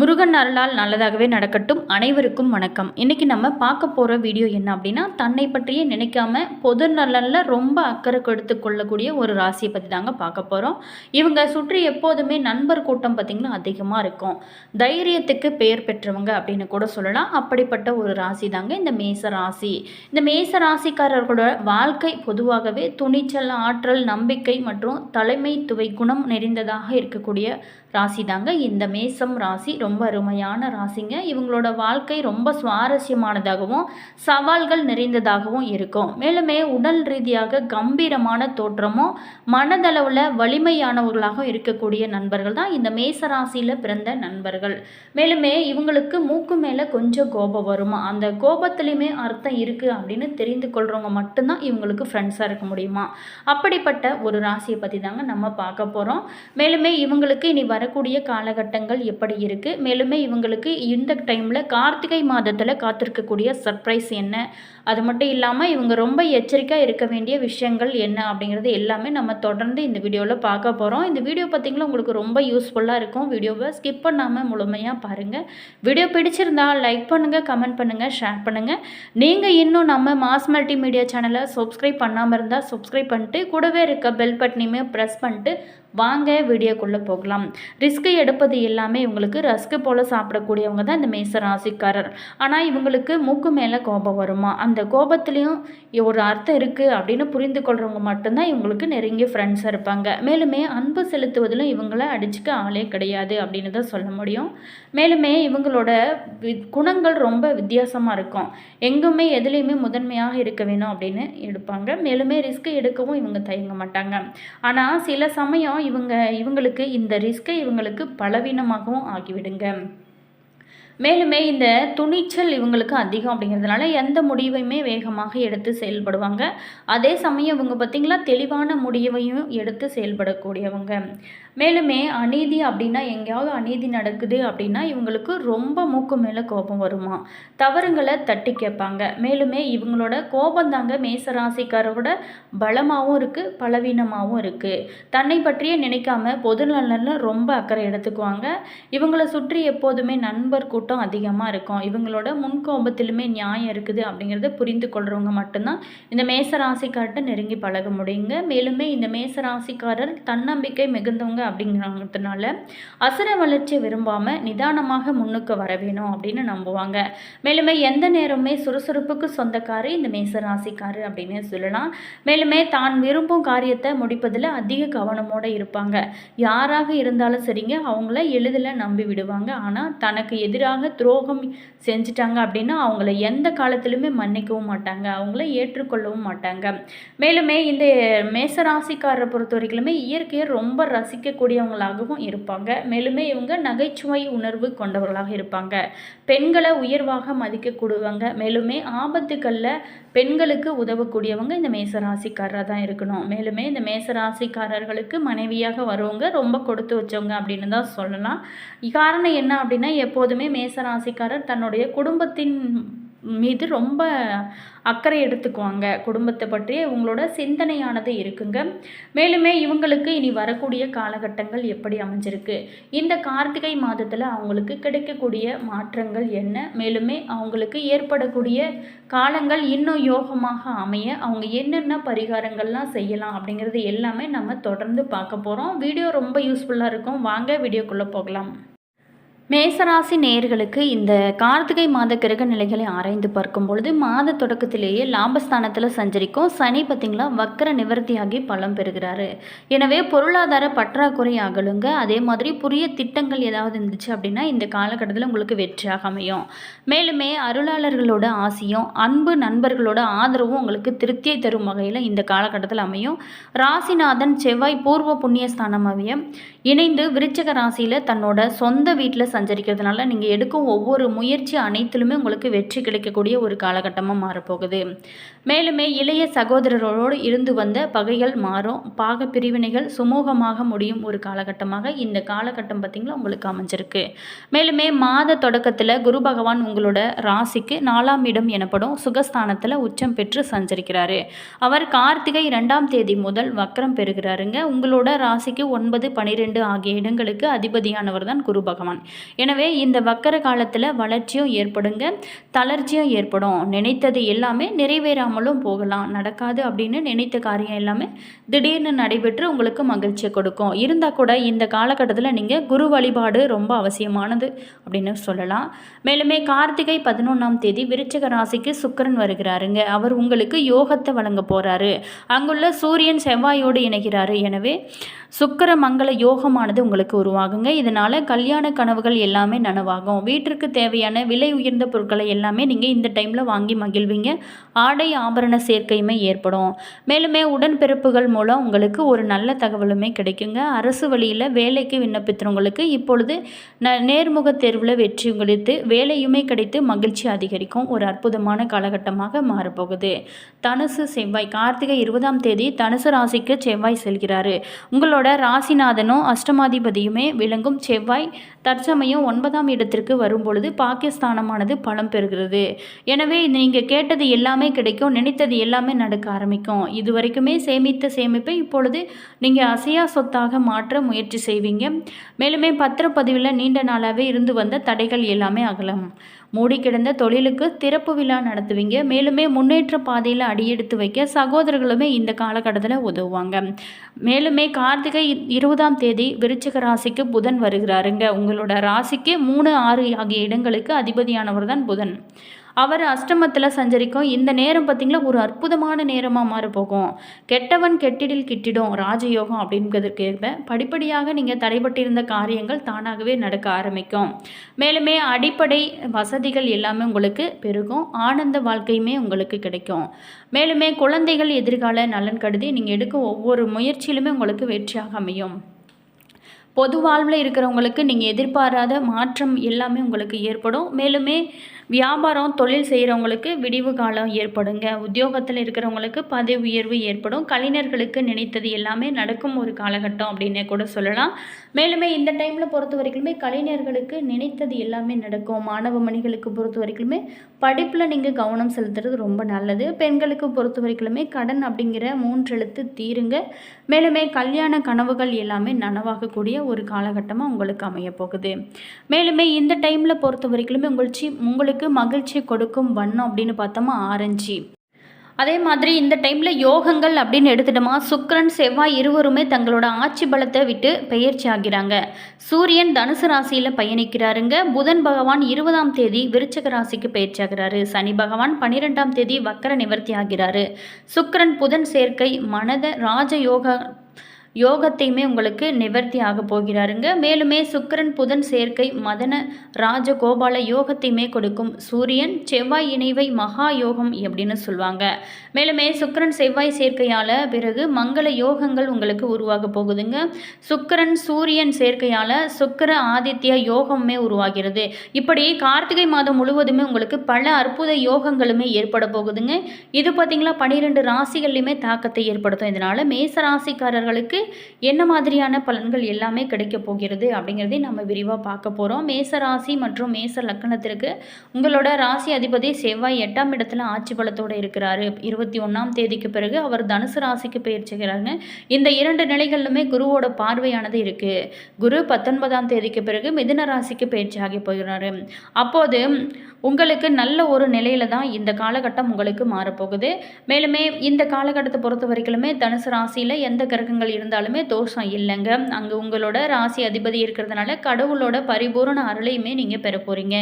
முருகன் அருளால் நல்லதாகவே நடக்கட்டும். அனைவருக்கும் வணக்கம். இன்றைக்கி நம்ம பார்க்க போகிற வீடியோ என்ன அப்படின்னா தன்னை பற்றியே நினைக்காம பொது நலனில் ரொம்ப அக்கறை எடுத்து கொள்ளக்கூடிய ஒரு ராசியை பற்றி தாங்க பார்க்க போகிறோம் இவங்க சுற்றி எப்போதுமே நண்பர் கூட்டம் பார்த்திங்கன்னா அதிகமாக இருக்கும். தைரியத்துக்கு பெயர் பெற்றவங்க அப்படின்னு கூட சொல்லலாம். அப்படிப்பட்ட ஒரு ராசி தாங்க இந்த மேச ராசி. இந்த மேச ராசிக்காரர்களோட வாழ்க்கை பொதுவாகவே துணிச்சல் ஆற்றல் நம்பிக்கை மற்றும் தலைமைத்துவை குணம் நிறைந்ததாக இருக்கக்கூடிய ராசி தாங்க இந்த மேசம் ராசி. ரொம்ப அருமையான ராசிங்க. இவங்களோட வாழ்க்கை ரொம்ப சுவாரஸ்யமானதாகவும் சவால்கள் நிறைந்ததாகவும் இருக்கும். மேலுமே உடல் ரீதியாக கம்பீரமான தோற்றமும் மனதளவில் வலிமையானவர்களாகவும் இருக்கக்கூடிய நண்பர்கள் தான் இந்த மேச ராசியில் பிறந்த நண்பர்கள். மேலுமே இவங்களுக்கு மூக்கு மேலே கொஞ்சம் கோபம் வருமா. அந்த கோபத்துலேயுமே அர்த்தம் இருக்குது அப்படின்னு தெரிந்து கொள்கிறவங்க மட்டும்தான் இவங்களுக்கு ஃப்ரெண்ட்ஸாக இருக்க முடியுமா? அப்படிப்பட்ட ஒரு ராசியை பற்றி தாங்க நம்ம பார்க்க போகிறோம் மேலுமே இவங்களுக்கு இனி வரக்கூடிய காலகட்டங்கள் எப்படி இருக்குது மேலுமே இவங்களுக்கு இந்த டைமில் கார்த்திகை மாதத்தில் காத்திருக்கக்கூடிய சர்ப்ரைஸ் என்ன? அது மட்டும் இல்லாமல் இவங்க ரொம்ப எச்சரிக்கையாக இருக்க வேண்டிய விஷயங்கள் என்ன அப்படிங்கிறது எல்லாமே நம்ம தொடர்ந்து இந்த வீடியோவில் பார்க்க போகிறோம் இந்த வீடியோ பார்த்திங்கன்னா உங்களுக்கு ரொம்ப யூஸ்ஃபுல்லாக இருக்கும். வீடியோவை ஸ்கிப் பண்ணாமல் முழுமையாக பாருங்கள் வீடியோ பிடிச்சிருந்தா லைக் பண்ணுங்கள் கமெண்ட் பண்ணுங்கள் ஷேர் பண்ணுங்கள் நீங்கள் இன்னும் நம்ம மாஸ் மல்டி மீடியா சேனலை சப்ஸ்கிரைப் பண்ணாமல் இருந்தால் சப்ஸ்கிரைப் பண்ணிட்டு கூடவே இருக்க பெல் பட்டனையுமே ப்ரெஸ் பண்ணிட்டு வாங்க வீடியோக்குள்ளே போகலாம். ரிஸ்க் எடுப்பது எல்லாமே இவங்களுக்கு ரஸ்க்கு போல் சாப்பிடக்கூடியவங்க தான் இந்த மேச ராசிக்காரர். ஆனால் இவங்களுக்கு மூக்கு மேலே கோபம் வருமா? அந்த கோபத்துலேயும் ஒரு அர்த்தம் இருக்குது அப்படின்னு புரிந்து கொள்கிறவங்க மட்டும்தான் இவங்களுக்கு நெருங்கிய ஃப்ரெண்ட்ஸாக இருப்பாங்க. மேலுமே அன்பு செலுத்துவதிலும் இவங்கள அடிச்சுக்க ஆளே கிடையாது அப்படின்னு தான் சொல்ல முடியும். மேலுமே இவங்களோட வி- குணங்கள் ரொம்ப வித்தியாசமாக இருக்கும். எங்குமே எதுலேயுமே முதன்மையாக இருக்க வேணும் அப்படின்னு எடுப்பாங்க. மேலுமே ரிஸ்க் எடுக்கவும் இவங்க தயங்க மாட்டாங்க. ஆனால் சில சமயம் இவங்க இவங்களுக்கு இந்த ரிஸ்க்கை இவங்களுக்கு பலவீனமாகவும் ஆகிவிடுங்க மேலுமே இந்த துணிச்சல் இவங்களுக்கு அதிகம் அப்படிங்கிறதுனால எந்த முடிவையுமே வேகமாக எடுத்து செயல்படுவாங்க. அதே சமயம் இவங்க பார்த்திங்களா தெளிவான முடிவையும் எடுத்து செயல்படக்கூடியவங்க. மேலுமே அநீதி அப்படின்னா எங்கேயாவது அநீதி நடக்குது அப்படின்னா இவங்களுக்கு ரொம்ப மூக்கு மேலே கோபம் வருமா? தவறுங்களை தட்டி கேட்பாங்க. மேலுமே இவங்களோட கோபம் தாங்க மேசராசிக்காரோட பலமாகவும் இருக்குது பலவீனமாகவும் இருக்குது தன்னை பற்றியே நினைக்காம பொது நலனில் ரொம்ப அக்கறை எடுத்துக்குவாங்க. இவங்களை சுற்றி எப்போதுமே நண்பர் கூட்டம் அதிகமாக இருக்கும். இவங்களோட முன்கோபத்திலுமே நியாயம் இருக்குது அப்படிங்கிறத புரிந்து கொள்கிறவங்க மட்டும்தான் இந்த மேச ராசிக்கார்ட்ட நெருங்கி பழக முடியுங்க. மேலுமே இந்த மேச ராசிக்காரர் தன்னம்பிக்கை மிகுந்தவங்க அப்படிங்கிறதுனால அசுர வளர்ச்சி விரும்பாமல் நிதானமாக முன்னுக்கு வர வேணும் அப்படின்னு நம்புவாங்க. மேலுமே எந்த நேரமே சுறுசுறுப்புக்கு சொந்தக்காரு இந்த மேச ராசிக்காரர் அப்படின்னு சொல்லலாம். மேலுமே தான் விரும்பும் காரியத்தை முடிப்பதில் அதிக கவனமோடு இருப்பாங்க. யாராக இருந்தாலும் சரிங்க அவங்கள எளிதில் நம்பி விடுவாங்க. ஆனால் தனக்கு எதிராக துரோகம் செஞ்சிட்டாங்க அப்படின்னா அவங்கள எந்த காலத்திலுமே மன்னிக்கவும் மாட்டாங்க. அவங்கள ஏற்றுக்கொள்ளவும் மாட்டாங்க. மேலுமே இந்த மேசராசிக்காரரை பொறுத்த வரைக்குமே இயற்கையை ரொம்ப ரசிக்கக்கூடியவங்களாகவும் இருப்பாங்க. மேலுமே இவங்க நகைச்சுவை உணர்வு கொண்டவர்களாக இருப்பாங்க. பெண்களை உயர்வாக மதிக்கக்கூடுவாங்க மேலுமே ஆபத்துக்களில் பெண்களுக்கு உதவக்கூடியவங்க இந்த மேசராசிக்காரராக தான் இருக்கணும். மேலுமே இந்த மேசராசிக்காரர்களுக்கு மனைவியாக வரவங்க ரொம்ப கொடுத்து வச்சவங்க அப்படின்னு தான் சொல்லலாம். காரணம் என்ன அப்படின்னா எப்போதுமே மேசராசிக்காரர் தன்னுடைய குடும்பத்தின் மீது ரொம்ப அக்கறை எடுத்துக்குவாங்க. குடும்பத்தை பற்றி இவங்களோட சிந்தனையானது இருக்குங்க. மேலுமே இவங்களுக்கு இனி வரக்கூடிய காலகட்டங்கள் எப்படி அமைஞ்சிருக்கு? இந்த கார்த்திகை மாதத்தில் அவங்களுக்கு கிடைக்கக்கூடிய மாற்றங்கள் என்ன? மேலுமே அவங்களுக்கு ஏற்படக்கூடிய காலங்கள் இன்னும் யோகமாக அமைய அவங்க என்னென்ன பரிகாரங்கள்லாம் செய்யலாம் அப்படிங்கிறது எல்லாமே நம்ம தொடர்ந்து பார்க்க போகிறோம் வீடியோ ரொம்ப யூஸ்ஃபுல்லாக இருக்கும். வாங்க வீடியோக்குள்ளே போகலாம். மேசராசி நேயர்களுக்கு இந்த கார்த்திகை மாத கிரக நிலைகளை ஆராய்ந்து பார்க்கும் பொழுது மாத தொடக்கத்திலேயே லாபஸ்தானத்தில் சஞ்சரிக்கும் சனி பார்த்திங்களா வக்கர நிவர்த்தியாகி பலம் பெறுகிறாரு. எனவே பொருளாதார பற்றாக்குறை அகலுங்க. அதே மாதிரி புதிய திட்டங்கள் ஏதாவது இருந்துச்சு அப்படின்னா இந்த காலகட்டத்தில் உங்களுக்கு வெற்றியாக அமையும். மேலுமே அருளாளர்களோட ஆசையும் அன்பு நண்பர்களோட ஆதரவும் உங்களுக்கு திருப்தியை தரும் வகையில் இந்த காலகட்டத்தில் அமையும். ராசிநாதன் செவ்வாய் பூர்வ புண்ணிய ஸ்தானமாகிய இணைந்து விருச்சக ராசியில் தன்னோட சொந்த வீட்டில் சஞ்சரிக்கிறதுனால நீங்கள் எடுக்கும் ஒவ்வொரு முயற்சி அனைத்திலுமே உங்களுக்கு வெற்றி கிடைக்கக்கூடிய ஒரு காலகட்டமாக மாறப்போகுது. மேலுமே இளைய சகோதரரோடு இருந்து வந்த பகைகள் மாறும். பாக பிரிவினைகள் சுமூகமாக முடியும் ஒரு காலகட்டமாக இந்த காலகட்டம் பார்த்திங்களா உங்களுக்கு அமைஞ்சிருக்கு. மேலுமே மாத தொடக்கத்தில் குரு பகவான் உங்களோட ராசிக்கு நாலாம் இடம் எனப்படும் சுகஸ்தானத்தில் உச்சம் பெற்று சஞ்சரிக்கிறாரு. அவர் கார்த்திகை இரண்டாம் தேதி முதல் வக்கரம் பெறுகிறாருங்க. உங்களோட ராசிக்கு ஒன்பது பனிரெண்டு ஆகிய இடங்களுக்கு அதிபதியானவர் தான் குரு பகவான். எனவே இந்த வக்கர காலத்தில் வளர்ச்சியும் ஏற்படுங்க தளர்ச்சியும் ஏற்படும். நினைத்தது எல்லாமே நிறைவேறாமலும் போகலாம். நடக்காது அப்படின்னு நினைத்த காரியம் எல்லாமே திடீர்னு நடைபெற்று உங்களுக்கு மகிழ்ச்சியை கொடுக்கும். இருந்தால் கூட இந்த காலகட்டத்தில் நீங்கள் குரு வழிபாடு ரொம்ப அவசியமானது அப்படின்னு சொல்லலாம். மேலுமே கார்த்திகை பதினொன்றாம் தேதி விருச்சக ராசிக்கு சுக்கிரன் வருகிறாருங்க. அவர் உங்களுக்கு யோகத்தை வழங்க போகிறாரு அங்குள்ள சூரியன் செவ்வாயோடு இணைகிறாரு. எனவே சுக்கர மங்கள யோகமானது உங்களுக்கு உருவாகுங்க. இதனால் கல்யாண கனவுகள் எல்லாமே நனவாகும். வீட்டிற்கு தேவையான விலை உயர்ந்த பொருட்களை எல்லாமே நீங்கள் இந்த டைமில் வாங்கி மகிழ்வீங்க. ஆடை ஆபரண சேர்க்கையுமே ஏற்படும். மேலுமே உடன்பிறப்புகள் மூலம் உங்களுக்கு ஒரு நல்ல தகவலுமே கிடைக்குங்க. அரசு வழியில் வேலைக்கு விண்ணப்பித்தவங்களுக்கு இப்பொழுது ந நேர்முக தேர்வில் வெற்றி குறித்து வேலையுமே கிடைத்து மகிழ்ச்சி அதிகரிக்கும். ஒரு அற்புதமான காலகட்டமாக மாறப்போகுது. தனுசு செவ்வாய் கார்த்திகை இருபதாம் தேதி தனுசு ராசிக்கு செவ்வாய் செல்கிறாரு. உங்களோட ராசிநாதனும் அஷ்டமாதிபதியுமே விளங்கும். செவ்வாய் தற்சமயம் ஒன்பதாம் இடத்திற்கு வரும்பொழுது பாகிஸ்தானமானது பலம் பெறுகிறது. எனவே நீங்கள் கேட்டது எல்லாமே கிடைக்கும் நினைத்தது எல்லாமே நடக்க ஆரம்பிக்கும். இது வரைக்குமே சேமித்த சேமிப்பை இப்பொழுது நீங்கள் அசையா சொத்தாக மாற்ற முயற்சி செய்வீங்க. மேலுமே பத்திரப்பதிவில் நீண்ட நாளாகவே இருந்து வந்த தடைகள் எல்லாமே அகலம். மூடி கிடந்த தொழிலுக்கு திறப்பு விழா நடத்துவீங்க. மேலுமே முன்னேற்ற பாதையில் அடியெடுத்து வைக்க சகோதரர்களுமே இந்த காலகட்டத்தில் உதவுவாங்க. மேலுமே கார்த்திகை இருபதாம் தேதி விருச்சிக ராசிக்கு புதன் வருகிறாருங்க. உங்களோட ராசிக்கு மூணு ஆறு ஆகிய இடங்களுக்கு அதிபதியானவர் தான் புதன். அவர் அஷ்டமத்தில் சஞ்சரிக்கும். இந்த நேரம் பார்த்திங்களா ஒரு அற்புதமான நேரமாக மாறப்போகும். கெட்டவன் கெட்டிடில் கிட்டிடும் ராஜயோகம் அப்படிங்கிறதுக்கேற்ப படிப்படியாக நீங்கள் தடைபட்டிருந்த காரியங்கள் தானாகவே நடக்க ஆரம்பிக்கும். மேலுமே அடிப்படை வசதிகள் எல்லாமே உங்களுக்கு பெருகும். ஆனந்த வாழ்க்கையுமே உங்களுக்கு கிடைக்கும். மேலுமே குழந்தைகள் எதிர்கால நலன் கருதி நீங்கள் எடுக்கும் ஒவ்வொரு முயற்சியிலுமே உங்களுக்கு வெற்றியாக அமையும். பொது வாழ்வில் இருக்கிறவங்களுக்கு நீங்கள் எதிர்பாராத மாற்றம் எல்லாமே உங்களுக்கு ஏற்படும். மேலுமே வியாபாரம் தொழில் செய்கிறவங்களுக்கு விடிவு காலம் ஏற்படுங்க. உத்தியோகத்தில் இருக்கிறவங்களுக்கு பதவி உயர்வு ஏற்படும். கலைஞர்களுக்கு நினைத்தது எல்லாமே நடக்கும் ஒரு காலகட்டம் அப்படின்னே கூட சொல்லலாம். மேலுமே இந்த டைமில் பொறுத்த வரைக்குமே கலைஞர்களுக்கு நினைத்தது எல்லாமே நடக்கும். மாணவ மணிகளுக்கு பொறுத்த வரைக்குமே படிப்பில் நீங்கள் கவனம் செலுத்துறது ரொம்ப நல்லது. பெண்களுக்கு பொறுத்த வரைக்குமே கடன் அப்படிங்கிற மூன்றெழுத்து தீருங்க. மேலுமே கல்யாண கனவுகள் எல்லாமே நனவாகக்கூடிய ஒரு காலகட்டமாக உங்களுக்கு அமைய போகுது மேலுமே இந்த டைமில் பொறுத்த வரைக்குமே உங்களுக்கு உங்களுக்கு மகிழ்ச்சி கொடுக்கும் வண்ணம் அப்படின்னு பார்த்தோமா? ஆரஞ்சு. அதே மாதிரி இந்த டைமில் யோகங்கள் அப்படின்னு எடுத்துட்டோமா? சுக்கிரன் செவ்வாய் இருவருமே தங்களோட ஆட்சி பலத்தை விட்டு பெயர்ச்சி ஆகிறாங்க. சூரியன் தனுசு ராசியில் பயணிக்கிறாருங்க. புதன் பகவான் இருபதாம் தேதி விருச்சக ராசிக்கு பயிற்சி ஆகிறாரு. சனி பகவான் பன்னிரெண்டாம் தேதி வக்கர நிவர்த்தி ஆகிறாரு. சுக்கரன் புதன் சேர்க்கை மனத ராஜயோக யோகத்தையுமே உங்களுக்கு நிவர்த்தி ஆக போகிறாருங்க. மேலுமே சுக்கரன் புதன் சேர்க்கை மதன ராஜகோபால யோகத்தையுமே கொடுக்கும் சூரியன் செவ்வாய் இணைவை மகா யோகம் அப்படின்னு சொல்லுவாங்க. மேலுமே சுக்கிரன் செவ்வாய் சேர்க்கையால் பிறகு மங்கள யோகங்கள் உங்களுக்கு உருவாக போகுதுங்க. சுக்கிரன் சூரியன் சேர்க்கையால் சுக்கிர ஆதித்ய யோகமே உருவாகிறது. இப்படி கார்த்திகை மாதம் முழுவதுமே உங்களுக்கு பல அற்புத யோகங்களுமே ஏற்பட போகுதுங்க. இது பார்த்திங்களா பன்னிரெண்டு ராசிகள்லையுமே தாக்கத்தை ஏற்படுத்தும். இதனால் மேச ராசிக்காரர்களுக்கு என்ன மாதிரியான பலன்கள் எல்லாமே கிடைக்க போகிறது அப்படிங்கிறதையும் நம்ம விரிவாக பார்க்க போகிறோம் மேச ராசி மற்றும் மேச லக்கணத்திற்கு உங்களோட ராசி அதிபதி செவ்வாய் எட்டாம் இடத்துல ஆட்சி பலத்தோடு இருக்கிறாரு. இருபத்தி ஒன்றாம் தேதிக்கு பிறகு அவர் தனுசு ராசிக்கு பயிற்சிக்கிறாருங்க. இந்த இரண்டு நிலைகளிலுமே குருவோட பார்வையானது இருக்குது குரு பத்தொன்பதாம் தேதிக்கு பிறகு மிதுன ராசிக்கு பயிற்சி ஆகி போகிறாரு. அப்போது உங்களுக்கு நல்ல ஒரு நிலையில தான் இந்த காலகட்டம் உங்களுக்கு மாறப்போகுது மேலுமே இந்த காலகட்டத்தை பொறுத்த வரைக்குமே தனுசு ராசியில் எந்த கிரகங்கள் இருந்தாலுமே தோஷம் இல்லைங்க. அங்கே உங்களோட ராசி அதிபதி இருக்கிறதுனால கடவுளோட பரிபூரண அருளையுமே நீங்கள் பெற போகிறீங்க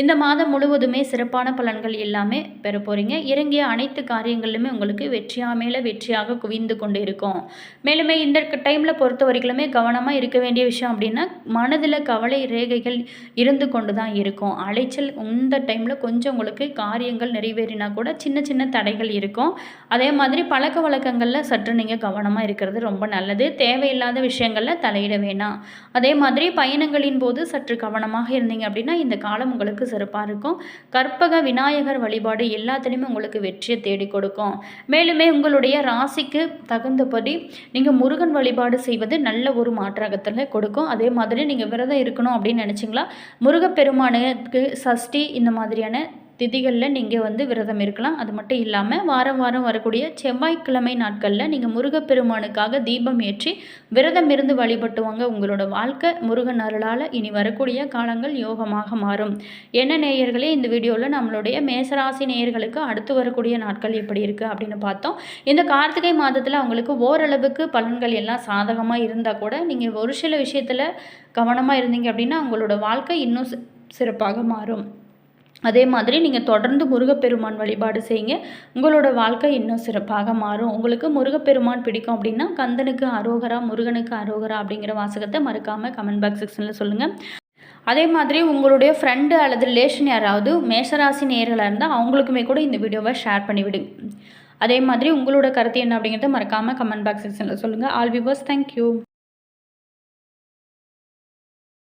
இந்த மாதம் முழுவதுமே சிறப்பான பலன்கள் எல்லாமே பெற போகிறீங்க இறங்கிய அனைத்து காரியங்களிலுமே உங்களுக்கு வெற்றியாக மேலே வெற்றியாக குவிந்து கொண்டு இருக்கும். மேலுமே இந்த டைமில் பொறுத்த வரைக்குமே கவனமாக இருக்க வேண்டிய விஷயம் அப்படின்னா மனதில் கவலை ரேகைகள் இருந்து கொண்டு தான் இருக்கும். அலைச்சல் இந்த டைமில் கொஞ்சம் உங்களுக்கு காரியங்கள் நிறைவேறினா கூட சின்ன சின்ன தடைகள் இருக்கும். அதே மாதிரி பழக்க வழக்கங்களில் சற்று நீங்கள் கவனமாக இருக்கிறது ரொம்ப நல்லது. தேவையில்லாத விஷயங்களில் தலையிட வேணாம். அதே மாதிரி பயணங்களின் போது சற்று கவனமாக இருந்தீங்க அப்படின்னா இந்த காலம் உங்களுக்கு சிறப்பாக இருக்கும். கற்பக விநாயகர் வழிபாடு எல்லாத்துலேயுமே உங்களுக்கு வெற்றியை தேடி கொடுக்கும். மேலுமே உங்களுடைய ராசிக்கு தகுந்தபடி நீங்கள் முருகன் வழிபாடு செய்வது நல்ல ஒரு மாற்றகத்தில் கொடுக்கும். அதே மாதிரி நீங்கள் விரதம் இருக்கணும் அப்படின்னு நினச்சிங்களா? முருகப்பெருமானுக்கு சஷ்டி இந்த மாதிரியான திதிகளில் நீங்கள் வந்து விரதம் இருக்கலாம். அது மட்டும் இல்லாமல் வாரம் வாரம் வரக்கூடிய செவ்வாய்க்கிழமை நாட்களில் நீங்கள் முருகப்பெருமானுக்காக தீபம் ஏற்றி விரதம் இருந்து வழிபட்டு வாங்க உங்களோட வாழ்க்கை முருகன் அருளால் இனி வரக்கூடிய காலங்கள் யோகமாக மாறும். என்ன நேயர்களே இந்த வீடியோவில் நம்மளுடைய மேசராசி நேயர்களுக்கு அடுத்து வரக்கூடிய நாட்கள் எப்படி இருக்குது அப்படின்னு பார்த்தோம். இந்த கார்த்திகை மாதத்தில் அவங்களுக்கு ஓரளவுக்கு பலன்கள் எல்லாம் சாதகமாக இருந்தால் கூட நீங்கள் ஒரு சில விஷயத்தில் கவனமாக இருந்தீங்க அப்படின்னா உங்களோட வாழ்க்கை இன்னும் சிறப்பாக மாறும். அதே மாதிரி நீங்கள் தொடர்ந்து முருகப்பெருமான் வழிபாடு செய்யுங்க. உங்களோட வாழ்க்கை இன்னும் சிறப்பாக மாறும். உங்களுக்கு முருகப்பெருமான் பிடிக்கும் அப்படின்னா கந்தனுக்கு அரோகரா முருகனுக்கு அரோகரா அப்படிங்கிற வாசகத்தை மறக்காமல் கமெண்ட் பாக்ஸ் செக்ஷனில் சொல்லுங்கள் அதே மாதிரி உங்களுடைய ஃப்ரெண்டு அல்லது ரிலேஷன் யாராவது மேஷராசி நேர்களாக இருந்தால் அவங்களுக்குமே கூட இந்த வீடியோவை ஷேர் பண்ணிவிடுங்க. அதே மாதிரி உங்களோட கருத்து என்ன அப்படிங்கிறத மறக்காமல் கமெண்ட் பாக்ஸ் செக்ஷனில் சொல்லுங்கள் ஆல் விவர்ஸ் தேங்க்யூ